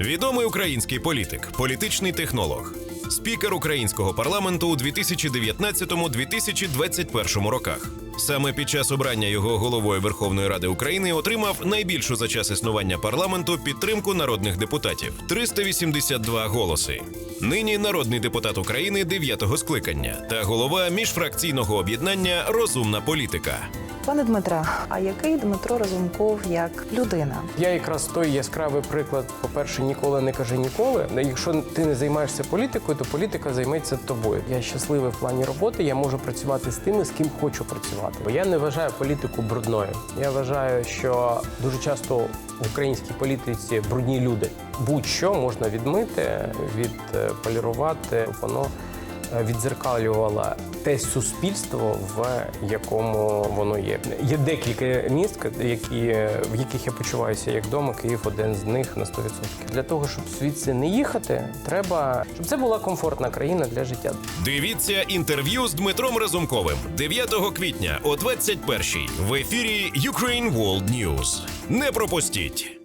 Відомий український політик, політичний технолог, спікер українського парламенту у 2019-2021 роках. Саме під час обрання його головою Верховної Ради України отримав найбільшу за час існування парламенту підтримку народних депутатів 382 голоси. Нині народний депутат України 9-го скликання та голова міжфракційного об'єднання Розумна політика. Пане Дмитре, а який Дмитро Разумков як людина? Я якраз той яскравий приклад. По-перше, ніколи не кажи ніколи. Якщо ти не займаєшся політикою, то політика займеться тобою. Я щасливий в плані роботи. Я можу працювати з тими, з ким хочу працювати. Бо я не вважаю політику брудною. Я вважаю, що дуже часто в українській політиці брудні люди. Будь-що можна відмити, відполірувати. Воно е, відзеркалювало те суспільство, в якому воно є. Є декілька міст, які, в яких я почуваюся як вдома. Київ один з них на 100%. Для того, щоб звідси не їхати, треба, щоб це була комфортна країна для життя. Дивіться інтерв'ю з Дмитром Разумковим 9 квітня о 21-й в ефірі Ukraine World News. Не пропустіть!